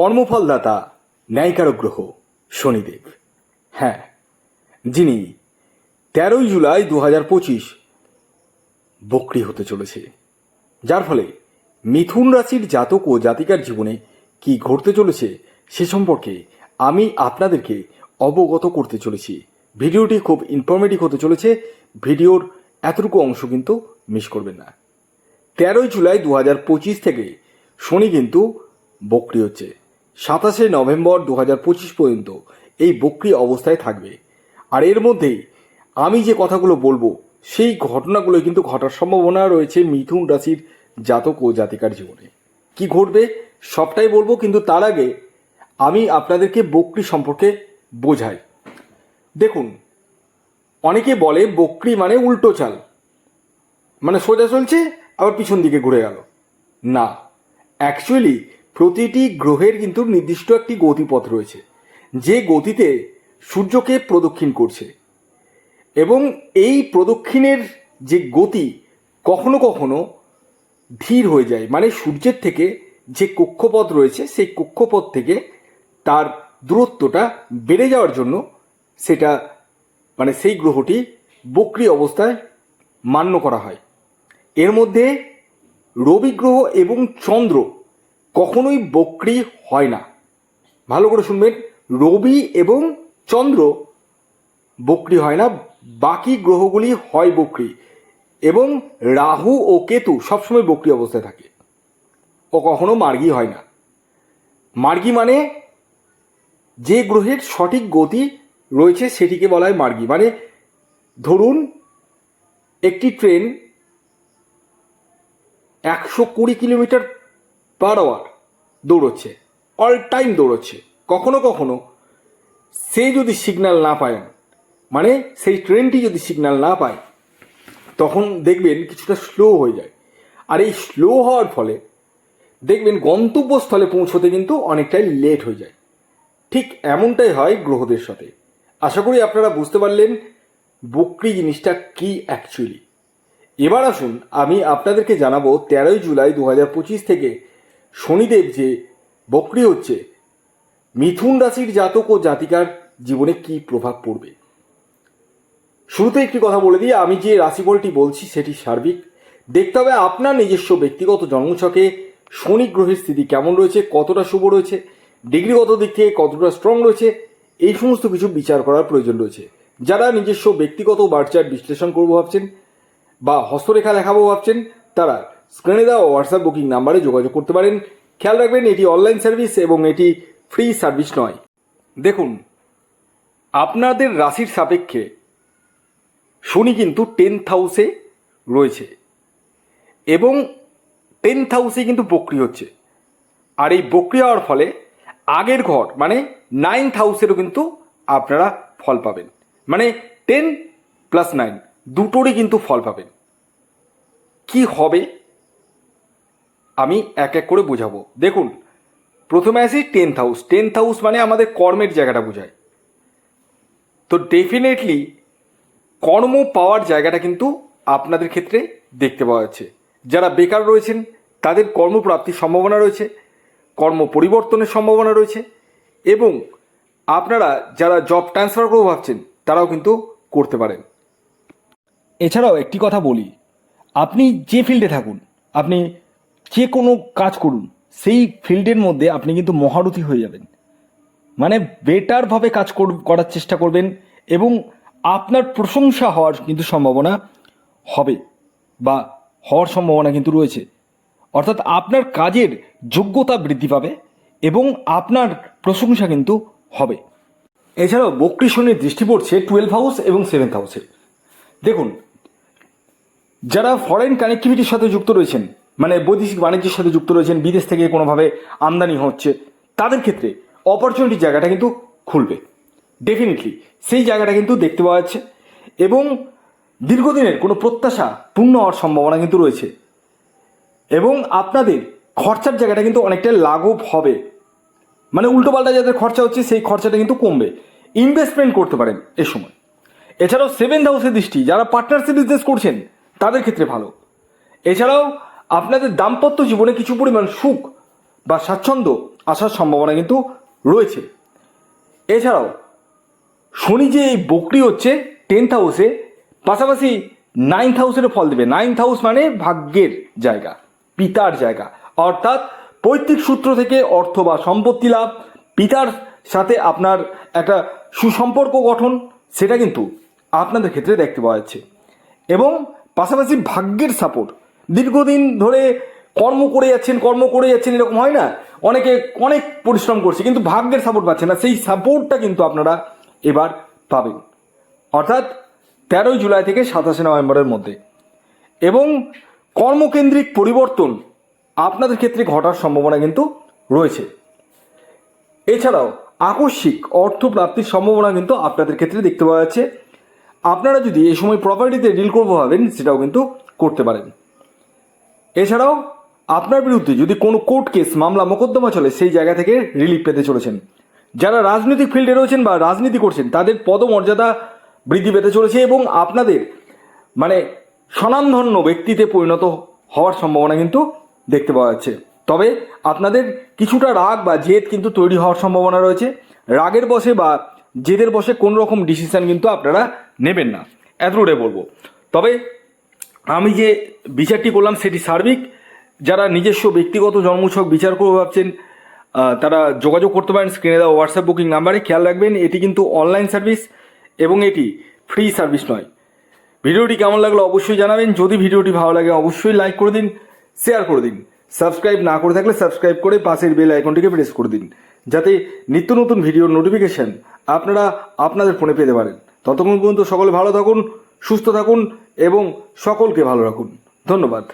কর্মফলদাতা ন্যায়কারক গ্রহ শনিদেব। হ্যাঁ যিনি তেরোই জুলাই দু হাজার পঁচিশ বক্রি হতে চলেছে। যার ফলে মিথুন রাশির জাতক ও জাতিকার জীবনে কি ঘটতে চলেছে সে সম্পর্কে আমি আপনাদেরকে অবগত করতে চলেছি। ভিডিওটি খুব ইনফরমেটিভ হতে চলেছে। ভিডিওর এতটুকু অংশ কিন্তু মিস করবেন না। তেরোই জুলাই দু হাজার পঁচিশ থেকে শনি কিন্তু বক্রি হচ্ছে। সাতাশে নভেম্বর দু হাজার পঁচিশ পর্যন্ত এই বক্রি অবস্থায় থাকবে। আর এর মধ্যেই আমি যে কথাগুলো বলব, সেই ঘটনাগুলো কিন্তু ঘটার সম্ভাবনা রয়েছে মিথুন রাশির জাতক ও জাতিকার জীবনে। কি ঘটবে, সবটাই বলব, কিন্তু তার আগে আমি আপনাদেরকে বক্রি সম্পর্কে বোঝাই। দেখুন, অনেকে বলে বক্রি মানে উল্টো চাল। মানে সোজা চলছে, আবার পিছন দিকে ঘুরে গেল। না অ্যাকচুয়ালি প্রতিটি গ্রহের কিন্তু নির্দিষ্ট একটি গতিপথ রয়েছে, যে গতিতে সূর্যকে প্রদক্ষিণ করছে। এবং এই প্রদক্ষিণের যে গতি কখনো কখনো ধীর হয়ে যায় মানে সূর্যের থেকে যে কক্ষপথ রয়েছে, সেই কক্ষপথ থেকে তার দূরত্বটা বেড়ে যাওয়ার জন্য সেটা মানে সেই গ্রহটি বক্রি অবস্থায় মান্য করা হয়। এর মধ্যে রবি গ্রহ এবং চন্দ্র কখনোই বক্রি হয় না। ভালো করে শুনবেন, রবি এবং চন্দ্র বক্রি হয় না, বাকি গ্রহগুলি হয় বক্রি এবং রাহু ও কেতু সবসময় বক্রি অবস্থায় থাকে। ও কখনো মার্গী হয় না। মার্গী মানে যে গ্রহের সঠিক গতি রয়েছে সেটিকে বলা হয় মার্গী। মানে ধরুন, একটি ট্রেন একশো কুড়ি কিলোমিটার পার আওয়ার দৌড়চ্ছে অল টাইম দৌড়চ্ছে। কখনো কখনো সে যদি সিগন্যাল না পায় মানে সেই ট্রেনটি যদি সিগন্যাল না পায়, তখন দেখবেন কিছুটা স্লো হয়ে যায়। আর এই স্লো হওয়ার ফলে দেখবেন গন্তব্যস্থলে পৌঁছতে কিন্তু অনেকটাই লেট হয়ে যায়। ঠিক এমনটাই হয় গ্রহদের সাথে। আশা করি আপনারা বুঝতে পারলেন বক্রি জিনিসটা কি অ্যাকচুয়ালি এবার আসুন, আমি আপনাদেরকে জানাব তেরোই জুলাই দু হাজার পঁচিশ থেকে শনিদেব যে বক্রি হচ্ছে, মিথুন রাশির জাতক ও জাতিকার জীবনে কি প্রভাব পড়বে? শুরুতে একটি কথা বলে দিই, আমি যে রাশিফলটি বলছি সেটি সার্বিক। দেখতে হবে আপনার নিজস্ব ব্যক্তিগত জন্মছকে, শনি গ্রহের স্থিতি কেমন রয়েছে, কতটা শুভ রয়েছে, ডিগ্রিগত দিক থেকে কতটা স্ট্রং রয়েছে, এই সমস্ত কিছু বিচার করার প্রয়োজন রয়েছে। যারা নিজস্ব ব্যক্তিগত বার্চার বিশ্লেষণ করব ভাবছেন বা হস্তরেখা দেখাবো ভাবছেন, তারা স্ক্রিনে দেওয়া হোয়াটসঅ্যাপ বুকিং নাম্বারে যোগাযোগ করতে পারেন। খেয়াল রাখবেন, এটি অনলাইন সার্ভিস এবং এটি ফ্রি সার্ভিস নয়। দেখুন, আপনাদের রাশির সাপেক্ষে শনি কিন্তু টেন্থ হাউসে রয়েছে এবং টেন্থ হাউসে কিন্তু বক্রি হচ্ছে। আর এই বক্রি হওয়ার ফলে আগের ঘর মানে নাইন্থ হাউসেরও কিন্তু আপনারা ফল পাবেন। মানে টেন প্লাস নাইন দুটোরই কিন্তু ফল পাবেন। কি হবে? আমি এক এক করে বোঝাবো। দেখুন, প্রথমে আসি টেন্থ হাউস টেন্থ হাউস মানে আমাদের কর্মের জায়গাটা বোঝায়। তো ডেফিনেটলি কর্ম পাওয়ার জায়গাটা কিন্তু আপনাদের ক্ষেত্রে দেখতে পাওয়া যাচ্ছে। যারা বেকার রয়েছেন, তাদের কর্মপ্রাপ্তির সম্ভাবনা রয়েছে, কর্ম পরিবর্তনের সম্ভাবনা রয়েছে এবং আপনারা যারা জব ট্রান্সফার করব ভাবছেন, তারাও কিন্তু করতে পারেন। এছাড়াও একটি কথা বলি, আপনি যে ফিল্ডে থাকুন, আপনি যে কোনো কাজ করুন, সেই ফিল্ডের মধ্যে আপনি কিন্তু মহারথী হয়ে যাবেন। মানে বেটারভাবে কাজ কর- করার চেষ্টা করবেন এবং আপনার প্রশংসা হওয়ার কিন্তু সম্ভাবনা হবে বা হওয়ার সম্ভাবনা কিন্তু রয়েছে। অর্থাৎ আপনার কাজের যোগ্যতা বৃদ্ধি পাবে এবং আপনার প্রশংসা কিন্তু হবে। এছাড়াও বক্রিশনির দৃষ্টি পড়ছে টুয়েলভ হাউস এবং সেভেন্থ হাউসে দেখুন, যারা ফরেন কানেক্টিভিটির সাথে যুক্ত রয়েছেন মানে বৈদেশিক বাণিজ্যের সাথে যুক্ত রয়েছেন, বিদেশ থেকে কোনোভাবে আমদানি হচ্ছে, তাদের ক্ষেত্রে অপরচুনিটির জায়গাটা কিন্তু খুলবে। ডেফিনেটলি সেই জায়গাটা কিন্তু দেখতে পাওয়া যাচ্ছে এবং দীর্ঘদিনের কোনো প্রত্যাশা পূর্ণ হওয়ার সম্ভাবনা কিন্তু রয়েছে এবং আপনাদের খরচার জায়গাটা কিন্তু অনেকটা লাঘব হবে। মানে উল্টোপাল্টা যাদের খরচা হচ্ছে, সেই খরচাটা কিন্তু কমবে। ইনভেস্টমেন্ট করতে পারেন এ সময়। এছাড়াও সেভেন্থ হাউসের দৃষ্টি, যারা পার্টনারশিপ বিজনেস করছেন, তাদের ক্ষেত্রে ভালো। এছাড়াও আপনাদের দাম্পত্য জীবনে কিছু পরিমাণ সুখ বা স্বাচ্ছন্দ্য আসার সম্ভাবনা কিন্তু রয়েছে। এছাড়াও, শনি যে এই বকরি হচ্ছে টেন্থ হাউসে পাশাপাশি নাইন্থ হাউসেরও ফল দেবে। নাইন্থ হাউস মানে ভাগ্যের জায়গা, পিতার জায়গা। অর্থাৎ পৈতৃক সূত্র থেকে অর্থ বা সম্পত্তি লাভ, পিতার সাথে আপনার একটা সুসম্পর্ক গঠন, সেটা কিন্তু আপনাদের ক্ষেত্রে দেখতে পাওয়া যাচ্ছে। এবং পাশাপাশি ভাগ্যের সাপোর্ট দীর্ঘদিন ধরে কর্ম করে যাচ্ছেন, কর্ম করে যাচ্ছেন এরকম হয় না? অনেকে অনেক পরিশ্রম করছে, কিন্তু ভাগ্যের সাপোর্ট পাচ্ছে না। সেই সাপোর্টটা কিন্তু আপনারা এবার পাবেন। অর্থাৎ তেরোই জুলাই থেকে সাতাশে নভেম্বরের মধ্যে। এবং কর্মকেন্দ্রিক পরিবর্তন আপনাদের ক্ষেত্রে ঘটার সম্ভাবনা কিন্তু রয়েছে। এছাড়াও আকস্মিক অর্থ প্রাপ্তির সম্ভাবনা কিন্তু আপনাদের ক্ষেত্রে দেখতে পাওয়া যাচ্ছে। আপনারা যদি এই সময় প্রপার্টিতে ডিল করব ভাবেন, সেটাও কিন্তু করতে পারেন। এছাড়াও আপনার বিরুদ্ধে যদি কোনো কোর্ট কেস, মামলা, মোকদ্দমা চলে, সেই জায়গা থেকে রিলিফ পেতে চলেছেন। যারা রাজনৈতিক ফিল্ডে রয়েছেন বা রাজনীতি করছেন, তাদের পদমর্যাদা বৃদ্ধি পেতে চলেছে এবং আপনাদের মানে স্বনামধন্য ব্যক্তিতে পরিণত হওয়ার সম্ভাবনা কিন্তু দেখতে পাওয়া যাচ্ছে। তবে আপনাদের কিছুটা রাগ বা জেদ কিন্তু তৈরি হওয়ার সম্ভাবনা রয়েছে। রাগের বসে বা জেদের বসে কোনো রকম ডিসিশন কিন্তু আপনারা নেবেন না। এতটুকুটাই বলব। তবে আমি যে বিচারটি করলাম সেটি সার্বিক। যারা নিজস্ব ব্যক্তিগত জন্মছক বিচার করে ভাবছেন তারা যোগাযোগ করতে পারেন স্ক্রিনে দেওয়া হোয়াটসঅ্যাপ বুকিং নাম্বারে খেয়াল রাখবেন, এটি কিন্তু অনলাইন সার্ভিস এবং এটি ফ্রি সার্ভিস নয়। ভিডিওটি কেমন লাগল অবশ্যই জানাবেন। যদি ভিডিওটি ভালো লাগে, অবশ্যই লাইক করে দিন শেয়ার করে দিন। সাবস্ক্রাইব না করে থাকলে সাবস্ক্রাইব করে পাশের বেল আইকনটিকে প্রেস করে দিন। যাতে নিত্য নতুন ভিডিওর নোটিফিকেশন আপনারা আপনাদের ফোনে পেতে পারেন। ততক্ষণ পর্যন্ত সকলে ভালো থাকুন সুস্থ থাকুন এবং সকলকে ভালো রাখুন। ধন্যবাদ।